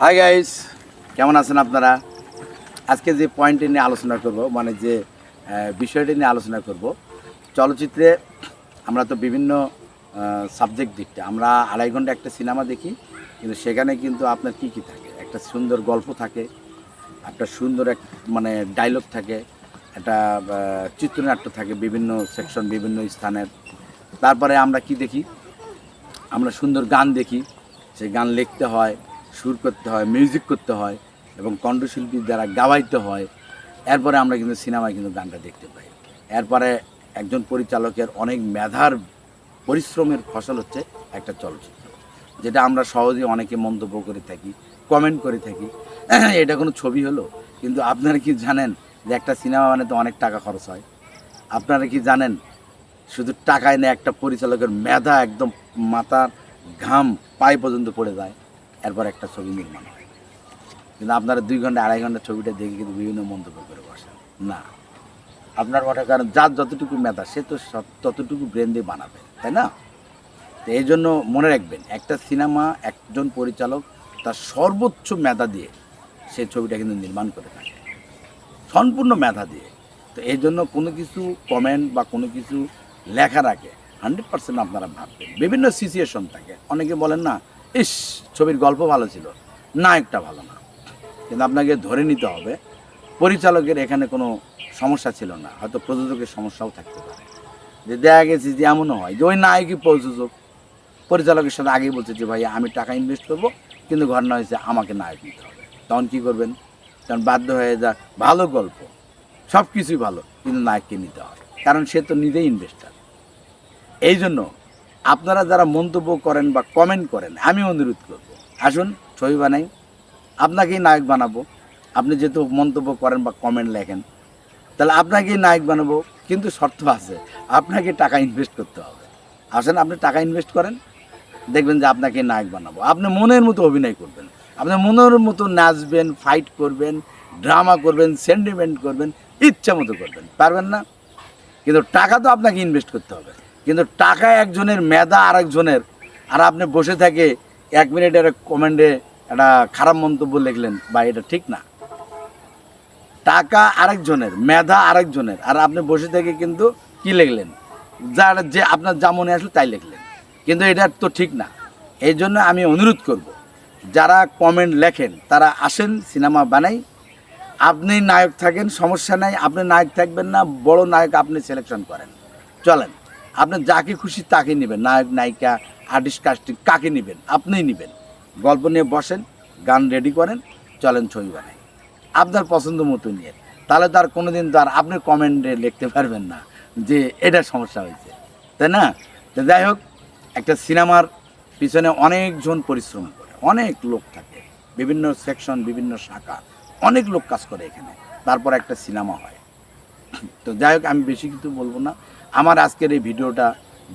Hi guys কেমন আছেন আপনারা? আজকে যে পয়েন্টে নিয়ে আলোচনা করব মানে যে বিষয়টি নিয়ে আলোচনা করব, চলচ্চিত্রে আমরা তো বিভিন্ন সাবজেক্ট দিকটা আমরা আড়াই ঘণ্টা একটা সিনেমা দেখি, কিন্তু সেখানে কিন্তু আপনার কি কি থাকে? একটা সুন্দর গল্প থাকে, একটা সুন্দর এক মানে ডায়লগ থাকে, একটা চিত্রনাট্য থাকে বিভিন্ন সেকশন বিভিন্ন স্থানের। তারপরে আমরা কি দেখি? আমরা সুন্দর গান দেখি, সেই গান লিখতে হয় সুর করতে হয় মিউজিক করতে হয় এবং কণ্ঠশিল্পীর দ্বারা গাওয়াইতে হয়, এরপরে আমরা কিন্তু সিনেমায় কিন্তু গানটা দেখতে পাই। এরপরে একজন পরিচালকের অনেক মেধার পরিশ্রমের ফসল হচ্ছে একটা চলচ্চিত্র, যেটা আমরা সহজে অনেকে মন্তব্য করে থাকি কমেন্ট করে থাকি। এটা কোনো ছবি হলো? কিন্তু আপনারা কি জানেন যে একটা সিনেমা মানে তো অনেক টাকা খরচ হয়? আপনারা কি জানেন শুধু টাকায় না, একটা পরিচালকের মেধা একদম মাথার ঘাম পায়ে পর্যন্ত পড়ে যায়? এরপর একটা ছবি নির্মাণ হয়। কিন্তু আপনারা দুই ঘণ্টা, আড়াই ঘণ্টা ছবিটা দেখে কিন্তু বিভিন্ন মন্তব্য করে বসেন। না। আপনার কথা কারণ যার যতটুকু মেধা, সে তো ততটুকু ব্রেন দিয়ে বানাবে, তাই না? তো এই জন্য মনে রাখবেন, একটা সিনেমা, একজন পরিচালক তার সর্বোচ্চ মেধা দিয়ে সে ছবিটা কিন্তু নির্মাণ করে থাকে। সম্পূর্ণ মেধা দিয়ে। তো এই জন্য কোনো কিছু কমেন্ট বা কোনো কিছু লেখার আগে হান্ড্রেড পার্সেন্ট আপনারা ভাববেন। বিভিন্ন সিচুয়েশন থাকে। অনেকে বলেন না ইস, ছবির গল্প ভালো ছিল। নায়কটা ভালো না। কিন্তু আপনাকে ধরে নিতে হবে, পরিচালকের এখানে কোনো সমস্যা ছিল না। হয়তো প্রযোজকের সমস্যাও থাকতে পারে। যে দেখা গেছে যে এমনও হয় যে ওই নায়কই প্রযোজক। পরিচালকের সাথে আগেই বলছে যে, ভাই, আমি টাকা ইনভেস্ট করব, কিন্তু ঘটনা হয়েছে আমাকে নায়ক নিতে হবে। তখন কী করবেন? তখন বাধ্য হয়ে যা ভালো গল্প সব কিছুই ভালো, কিন্তু নায়ককে নিতে হয় কারণ সে তো নিজেই ইনভেস্টার এই জন্য আপনারা যারা মন্তব্য করেন বা কমেন্ট করেন, আমি অনুরোধ করব। আসুন, ছবি বানাই, আপনাকেই নায়ক বানাবো। আপনি যেহেতু মন্তব্য করেন বা কমেন্ট লেখেন, তাহলে আপনাকেই নায়ক বানাবো, কিন্তু শর্ত আছে, আপনাকে টাকা ইনভেস্ট করতে হবে। আসেন, আপনি টাকা ইনভেস্ট করেন, দেখবেন যে আপনাকে নায়ক বানাবো। আপনি মনের মতো অভিনয় করবেন, আপনি মনের মতো নাচবেন ফাইট করবেন ড্রামা করবেন সেন্টিমেন্ট করবেন, ইচ্ছা মতো করবেন, পারবেন না? কিন্তু টাকা তো আপনাকে ইনভেস্ট করতে হবে। কিন্তু টাকা একজনের, মেধা আরেকজনের। আর আপনি বসে থাকে এক মিনিটের কমেন্টে একটা খারাপ মন্তব্য লিখলেন বা এটা ঠিক না। টাকা আরেকজনের, মেধা আরেকজনের, আর আপনি বসে থেকে কিন্তু কি লিখলেন? যার যে আপনার যা মনে আসলো তাই লিখলেন। কিন্তু এটা তো ঠিক না। এই জন্য আমি অনুরোধ করব, যারা কমেন্ট লেখেন, তারা আসেন, সিনেমা বানাই। আপনি নায়ক থাকেন, সমস্যা নাই। আপনি নায়ক থাকবেন না, বড় নায়ক আপনি সিলেকশন করেন। চলেন। আপনি যাকে খুশি তাকে নেবেন। নায়ক, নায়িকা আর্টিস্ট কাস্টিং কাকে নেবেন? আপনিই নেবেন। গল্প নিয়ে বসেন, গান রেডি করেন, চলেন ছবি বানাই। আপনার পছন্দ মতো নিয়ে। তাহলে তো আর কোনোদিন তো আর আপনি কমেন্টে লিখতে পারবেন না যে এটা সমস্যা হয়েছে। তাই না? তো যাই হোক, একটা সিনেমার পিছনে অনেকজন পরিশ্রম করে। অনেক লোক থাকে। বিভিন্ন সেকশন বিভিন্ন শাখা। অনেক লোক কাজ করে এখানে। তারপর একটা সিনেমা হয়। তো যাই হোক, আমি বেশি কিছু বলব না। আমার আজকের এই ভিডিওটা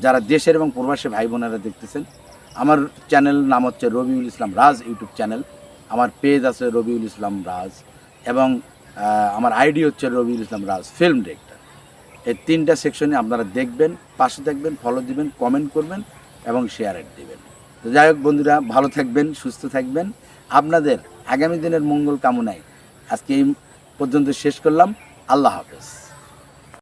যারা দেশের এবং প্রবাসী ভাই বোনেরা দেখতেছেন, আমার চ্যানেল নাম হচ্ছে রবিউল ইসলাম রাজ ইউটিউব চ্যানেল। আমার পেজ আছে রবিউল ইসলাম রাজ এবং আমার আইডি হচ্ছে রবিউল ইসলাম রাজ ফিল্ম ডিরেক্টর এই তিনটা সেকশনে আপনারা দেখবেন, পাশে থাকবেন ফলো দিবেন কমেন্ট করবেন এবং শেয়ার দিবেন। তো যাই হোক বন্ধুরা, ভালো থাকবেন, সুস্থ থাকবেন। আপনাদের আগামী দিনের মঙ্গল কামনায় আজকে এই পর্যন্ত শেষ করলাম। আল্লাহ হাফেজ।